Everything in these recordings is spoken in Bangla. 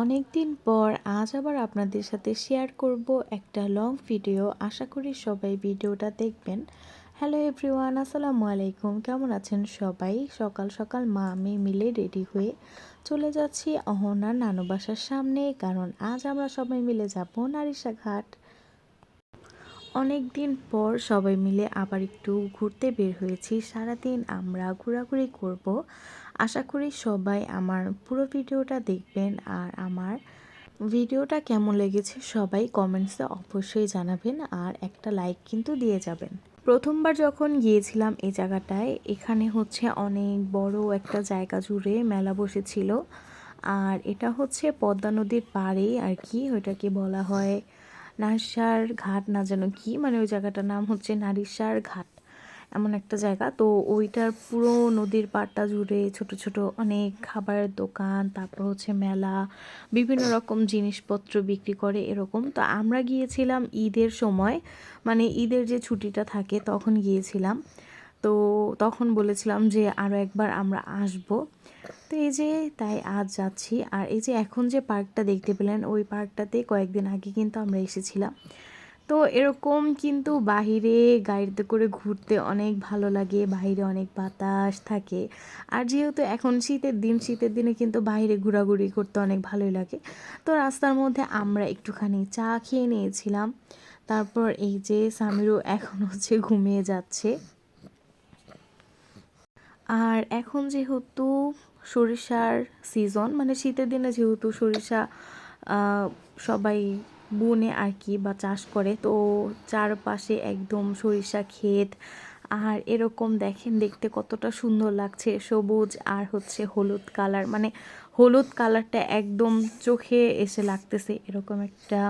অনেক দিন পর আজ আবার আপনাদের সাথে শেয়ার করব একটা লং ভিডিও আশা করি সবাই ভিডিওটা দেখবেন। হ্যালো এভরিওয়ান আসসালামু আলাইকুম। কেমন আছেন সবাই? সকাল সকাল মা আমি মিলে রেডি হয়ে চলে যাচ্ছি অহনার নানু বাসার সামনে, কারণ আজ আমরা সবাই মিলে যাব নারিশা ঘাট অনেক দিন পর সবাই মিলে আবার একটু ঘুরতে বের হয়েছি। সারাদিন আমরা ঘোরাঘুরি করব। আশা করি সবাই আমার পুরো ভিডিওটা দেখবেন আর আমার ভিডিওটা কেমন লেগেছে সবাই কমেন্টসে অবশ্যই জানাবেন আর একটা লাইক কিন্তু দিয়ে যাবেন। প্রথমবার যখন গিয়েছিলাম এই জায়গাটায়, এখানে হচ্ছে অনেক বড় একটা জায়গা জুড়ে মেলা বসেছিল। আর এটা হচ্ছে পদ্মা নদীর পাড়ে আর কি, ওইটাকে বলা হয় নারিশার ঘাট না যেন কি মানে ওই জায়গাটার নাম হচ্ছে নারিশার ঘাট। এমন একটা জায়গা। তো ওইটার পুরো নদীর পাড়টা জুড়ে ছোট ছোট অনেক খাবারের দোকান, তারপর হচ্ছে মেলা, বিভিন্ন রকম জিনিসপত্র বিক্রি করে এরকম। তো আমরা গিয়েছিলাম ঈদের সময় মানে ঈদের যে ছুটিটা থাকে তখন গিয়েছিলাম। তো তখন বলেছিলাম যে আরও একবার আমরা আসব। তো এই যে তাই আজ যাচ্ছি। আর এই যে এখন যে পার্কটা দেখতে পেলেন, ওই পার্কটাতে কয়েকদিন আগে কিন্তু আমরা এসেছিলাম। তো এরকম কিন্তু বাহিরে গাড়িতে করে ঘুরতে অনেক ভালো লাগে বাইরে অনেক বাতাস থাকে। আর যেহেতু এখন শীতের দিন, শীতের দিনে কিন্তু বাইরে ঘোরাঘুরি করতে অনেক ভালোই লাগে। তো রাস্তার মধ্যে আমরা একটুখানি চা খেয়ে নিয়েছিলাম। তারপর এই যে সামিরও এখন হচ্ছে ঘুমিয়ে যাচ্ছে। আর এখন যেহেতু সরিষার সিজন মানে শীতের দিনে যেহেতু সরিষা সবাই বনে আর কি বা চাষ করে। তো চারপাশে একদম সরিষা ক্ষেত, আর এরকম দেখেন দেখতে কতটা সুন্দর লাগছে। সবুজ আর হচ্ছে হলুদ কালার মানে হলুদ কালারটা একদম চোখে এসে লাগতেছে এরকম একটা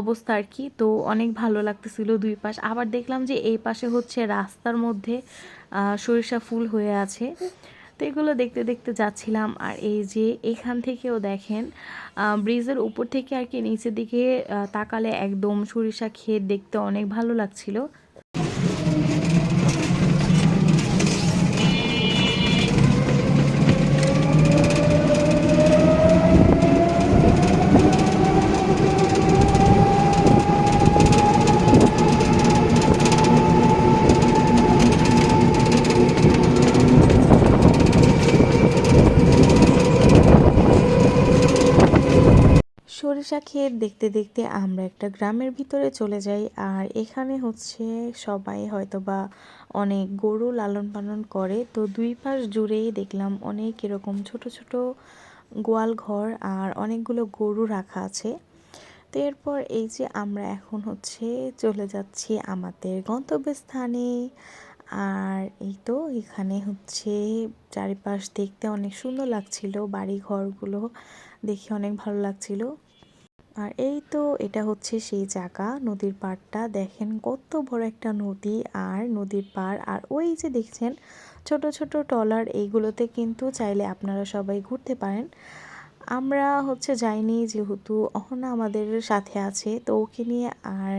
অবস্থা আর কি তো অনেক ভালো লাগতেছিল দুই পাশ। আবার দেখলাম যে এই পাশে হচ্ছে রাস্তার মধ্যে সরিষা ফুল হয়ে আছে। তো এগুলো দেখতে দেখতে যাচ্ছিলাম আর এই যে এখান থেকেও দেখেন ব্রিজের উপর থেকে আর কি নিচের দিকে তাকালে একদম সরিষা ক্ষেত দেখতে অনেক ভালো লাগছিল। সরিষা ক্ষেত দেখতে দেখতে আমরা একটা গ্রামের ভিতরে চলে যাই। আর এখানে হচ্ছে সবাই হয়তো বা অনেক গরু লালন পালন করে। তো দুই পাশ জুড়েই দেখলাম অনেক এরকম ছোট ছোট গোয়াল ঘর আর অনেকগুলো গরু রাখা আছে। তো এরপর এই যে আমরা এখন হচ্ছে চলে যাচ্ছি আমাদের গন্তব্যস্থানে। আর এই তো এখানে হচ্ছে চারিপাশ দেখতে অনেক সুন্দর লাগছিল। বাড়ি ঘরগুলো দেখে অনেক ভালো লাগছিল। আর এই তো এটা হচ্ছে সেই জায়গা। নদীর পাড়টা দেখেন কত বড় একটা নদী আর নদীর পাড়। আর ওই যে দেখছেন ছোট ছোট টলার এইগুলোতে কিন্তু চাইলে আপনারা সবাই ঘুরতে পারেন। আমরা হচ্ছে যাইনি যেহেতু অহনা আমাদের সাথে আছে, তো ওকে নিয়ে আর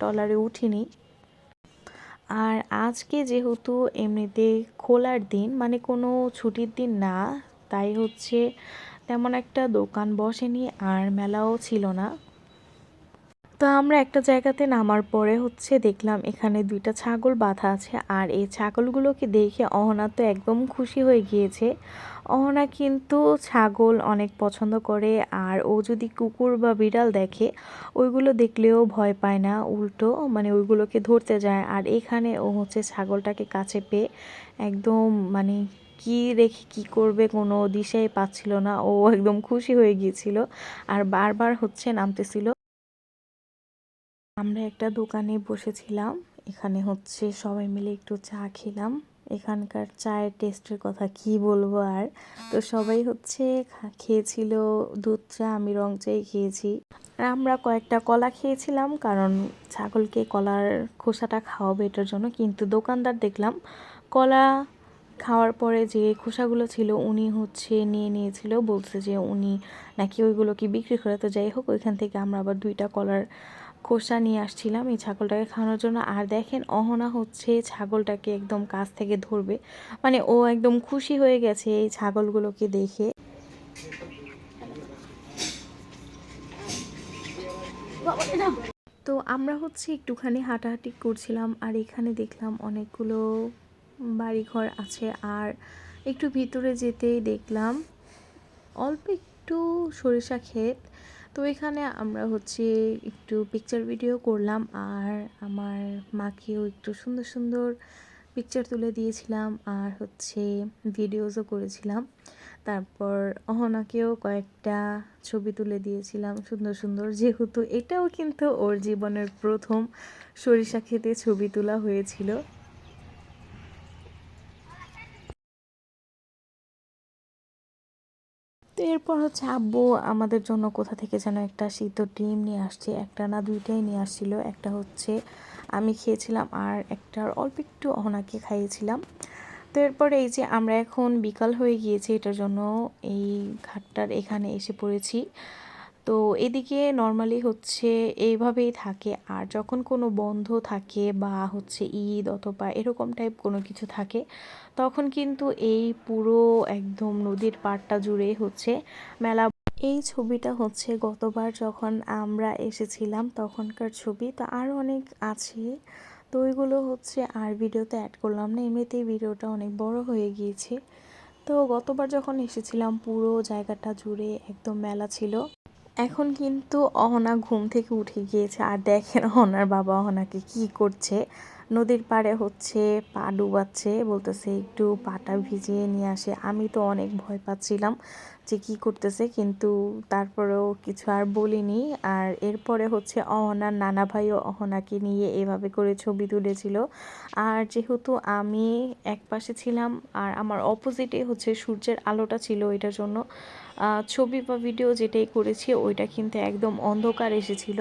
টলারে উঠিনি। আর আজকে যেহেতু এমনিতে খোলার দিন মানে কোনো ছুটির দিন না, তাই হচ্ছে তেমন একটা দোকান বসেনি আর মেলাও ছিল না। তো আমরা একটা জায়গাতে নামার পরে হচ্ছে দেখলাম এখানে দুইটা ছাগল বাঁধা আছে আর এই ছাগলগুলোকে দেখে অহনা তো একদম খুশি হয়ে গিয়েছে। অহনা কিন্তু ছাগল অনেক পছন্দ করে আর ও যদি কুকুর বা বিড়াল দেখে, ওইগুলো দেখলেও ভয় পায় না, উল্টো মানে ওইগুলোকে ধরতে যায়। আর এখানে ও হচ্ছে ছাগলটাকে কাছে পেয়ে একদম মানে কি রেখে কি করবে কোনো দিশাই পাচ্ছিল না। ও একদম খুশি হয়ে গিয়েছিল। আর বারবার হচ্ছে নামতেছিল। আমরা একটা দোকানে বসেছিলাম। এখানে হচ্ছে সবাই মিলে একটু চা খেলাম। এখানকার চায়ের টেস্টের কথা কি বলব আর? তো সবাই হচ্ছে খেয়েছিল দুধ চা, আমি রং চাই খেয়েছি। আর আমরা কয়েকটা কলা খেয়েছিলাম কারণ ছাগলকে কলার খোসাটা খাওয়াবে এটার জন্য। কিন্তু দোকানদার দেখলাম কলা খাওয়ার পরে যে খোসাগুলো ছিল উনি হচ্ছে নিয়ে নিয়েছিল, বলছে যে উনি নাকি ওইগুলো কি বিক্রি করে। তো যাই হোক, ওইখান থেকে আমরা আবার দুইটা কলার খোসা নিয়ে আসছিলাম এই ছাগলটাকে খাওয়ানোর জন্য। আর দেখেন অহনা হচ্ছে ছাগলটাকে একদম কাছ থেকে ধরবে। মানে ও একদম খুশি হয়ে গেছে এই ছাগলগুলোকে দেখে। তো আমরা হচ্ছে একটুখানি হাঁটাহাঁটি করছিলাম আর এখানে দেখলাম অনেকগুলো বাড়িঘর আছে। আর একটু ভিতরে যেতেই দেখলাম অল্প একটু সরিষা ক্ষেত। তো এখানে আমরা হচ্ছে একটু পিকচার ভিডিও করলাম আর আমার মাকেও একটু সুন্দর সুন্দর পিকচার তুলে দিয়েছিলাম আর হচ্ছে ভিডিওসও করেছিলাম। তারপর অহনাকেও কয়েকটা ছবি তুলে দিয়েছিলাম সুন্দর সুন্দর। যেহেতু এটাও কিন্তু ওর জীবনের প্রথম সরিষা খেতে ছবি তোলা হয়েছিল তো এরপর হচ্ছে আব্বু আমাদের জন্য কোথা থেকে যেন একটা সিদ্ধ ডিম নিয়ে আসছে, একটা না দুইটাই নিয়ে আসছিল। একটা হচ্ছে আমি খেয়েছিলাম আর একটার অল্প একটু অহনাকে খাইয়েছিলাম। তো এরপরে এই যে আমরা এখন বিকাল হয়ে গিয়েছি, এটার জন্য এই ঘাটটার এখানে এসে পড়েছি। তো এদিকে নর্মালি হচ্ছে এইভাবেই থাকে। আর যখন কোনো বন্ধ থাকে বা হচ্ছে ঈদ অথবা এরকম টাইপ কোনো কিছু থাকে, তখন কিন্তু এই পুরো একদম নদীর পাড়টা জুড়ে হচ্ছে মেলা। এই ছবিটা হচ্ছে গতবার যখন আমরা এসেছিলাম তখনকার ছবি। তো আরও অনেক আছে। তো ওইগুলো হচ্ছে আর ভিডিওতে অ্যাড করলাম না, এমনিতেই ভিডিওটা অনেক বড় হয়ে গিয়েছে। তো গতবার যখন এসেছিলাম পুরো জায়গাটা জুড়ে একদম মেলা ছিল। এখন কিন্তু অহনা ঘুম থেকে উঠে গিয়েছে। আর দেখেন অহনার বাবা অহনাকে কি করছে। নদীর পাড়ে হচ্ছে পা ডুবাচ্ছে, বলতেছে একটু পাটা ভিজিয়ে নিয়ে আসে। আমি তো অনেক ভয় পাচ্ছিলাম। যে কি করতেছে, কিন্তু তারপরেও কিছু আর বলিনি। আর এরপরে হচ্ছে অহনার নানা ভাই ও অহনাকে নিয়ে এভাবে করে ছবি তুলেছিল। আর যেহেতু আমি এক পাশে ছিলাম, আর আমার অপোজিটে হচ্ছে সূর্যের আলোটা ছিল এটার জন্য ছবি বা ভিডিও যেটাই করেছি, ওইটা কিন্তু একদম অন্ধকার এসেছিল।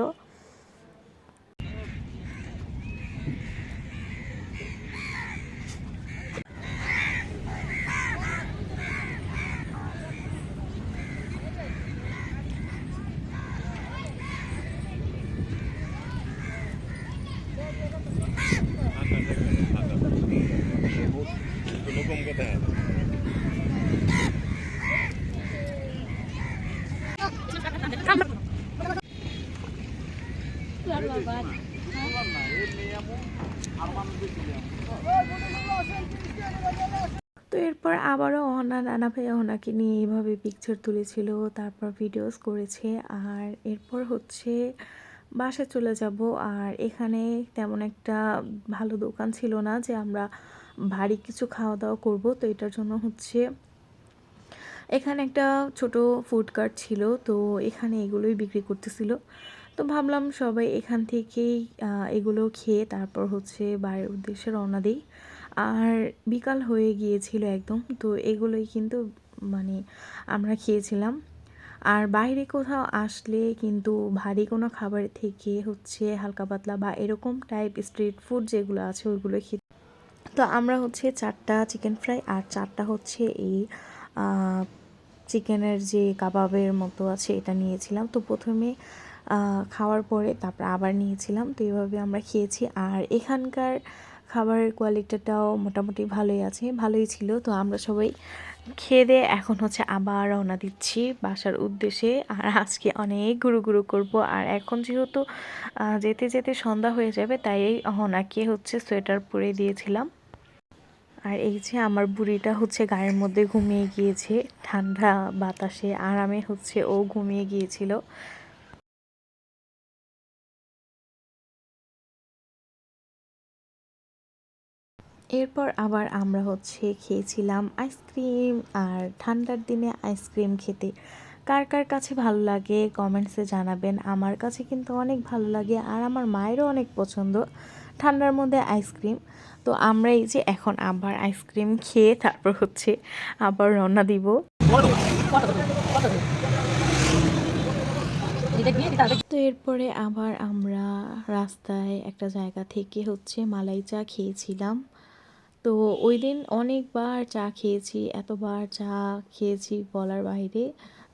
তো এরপর আবারও অহনা নানা ভাই অহনাকে নিয়ে এইভাবে পিকচার তুলেছিল, তারপর ভিডিওস করেছে, আর এরপর হচ্ছে বাসে চলে যাব। আর এখানে তেমন একটা ভালো দোকান ছিল না যে আমরা ভারী কিছু খাওয়া দাওয়া করব, তো এটার জন্য হচ্ছে এখানে একটা ছোট ফুড কার্ট ছিল, তো এখানে এগুলোই বিক্রি করতেছিল। তো ভাবলাম সবাই এখান থেকেই এগুলো খেয়ে তারপর হচ্ছে বাড়ির উদ্দেশ্যে রওনা দিই। আর বিকাল হয়ে গিয়েছিল একদম, তো এগুলোই কিন্তু মানে আমরা খেয়েছিলাম। আর বাইরে কোথাও আসলে কিন্তু ভারী কোনো খাবার থেকে হচ্ছে হালকা পাতলা বা এরকম টাইপ স্ট্রিট ফুড যেগুলো আছে ওইগুলো খেতে তো আমরা হচ্ছে চারটা চিকেন ফ্রাই আর চারটা হচ্ছে এই চিকেনের যে কাবাবের মতো আছে এটা নিয়েছিলাম। তো প্রথমে খাওয়ার পরে তারপর আবার নিয়েছিলাম। তো এইভাবে আমরা খেয়েছি। আর এখানকার খাবারের কোয়ালিটিটাও মোটামুটি ভালোই আছে, ভালোই ছিল। তো আমরা সবাই খেয়ে দিয়ে এখন হচ্ছে আবার রওনা দিচ্ছি বাসার উদ্দেশ্যে। আর আজকে অনেক গুরু গুরু করব। আর এখন যেহেতু যেতে যেতে সন্ধ্যা হয়ে যাবে, তাই ওনাকে হচ্ছে সোয়েটার পরে দিয়েছিলাম। আর এই যে আমার বুড়িটা হচ্ছে গায়ের মধ্যে ঘুমিয়ে গিয়েছে, ঠান্ডা বাতাসে আরামে হচ্ছে ও ঘুমিয়ে গিয়েছিল। এরপর আবার আমরা হচ্ছে খেয়েছিলাম আইসক্রিম আর ঠান্ডার দিনে আইসক্রিম খেতে। কার কার কাছে ভালো লাগে কমেন্টসে জানাবেন। আমার কাছে কিন্তু অনেক ভালো লাগে আর আমার মায়েরও অনেক পছন্দ ঠান্ডার মধ্যে আইসক্রিম। তো আমরা এই যে এখন আবার আইসক্রিম খেয়ে তারপর হচ্ছে আবার রওনা দিব। তো এরপরে আবার আমরা রাস্তায় একটা জায়গা থেকে হচ্ছে মালাই চা খেয়েছিলাম। তো ওই দিন অনেকবার চা খেয়েছি, এতবার চা খেয়েছি বলার বাইরে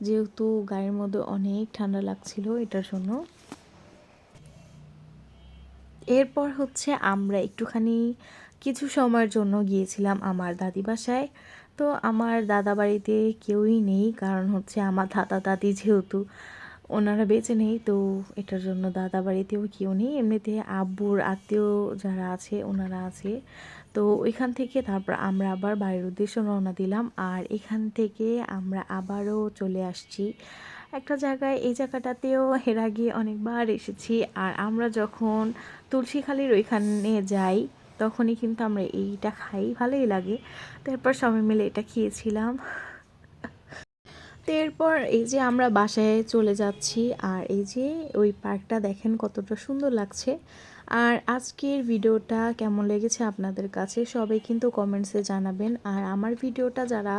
যেহেতু গায়ের মধ্যে অনেক ঠান্ডা লাগছিল এটার জন্য। এরপর হচ্ছে আমরা একটুখানি কিছু সময়ের জন্য গিয়েছিলাম আমার দাদি বাসায়। তো আমার দাদা বাড়িতে কেউই নেই, কারণ হচ্ছে আমার দাদা দাদি যেহেতু ওনারা বেঁচে নেই, তো এটার জন্য দাদা বাড়িতেও কেউ নেই। এমনিতে আব্বুর আত্মীয় যারা আছে, ওনারা আছে। তো ওইখান থেকে তারপর আমরা আবার বাড়ির উদ্দেশ্যে রওনা দিলাম। আর এখান থেকে আমরা আবারও চলে আসছি। একটা জায়গায়, এই জায়গাটাতেও এর আগে অনেকবার এসেছি। আর আমরা যখন তুলসীখালির ওইখানে যাই, তখনই কিন্তু আমরা এইটা খাই, ভালোই লাগে। তারপর সবাই মিলে এটা খেয়েছিলাম। তো এরপর এই যে আমরা বাসায় চলে যাচ্ছি। আর এই যে ওই পার্কটা দেখেন কতটা সুন্দর লাগছে। আর আজকের ভিডিওটা কেমন লেগেছে আপনাদের কাছে সবাই কিন্তু কমেন্টসে জানাবেন। আর আমার ভিডিওটা যারা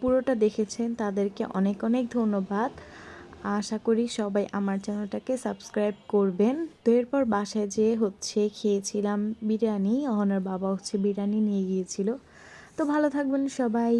পুরোটা দেখেছেন তাদেরকে অনেক অনেক ধন্যবাদ। আশা করি সবাই আমার চ্যানেলটাকে সাবস্ক্রাইব করবেন। তো এরপর বাসায় যে হচ্ছে খেয়েছিলাম বিরিয়ানি, অহনার বাবা হচ্ছে বিরিয়ানি নিয়ে গিয়েছিল। তো ভালো থাকবেন সবাই।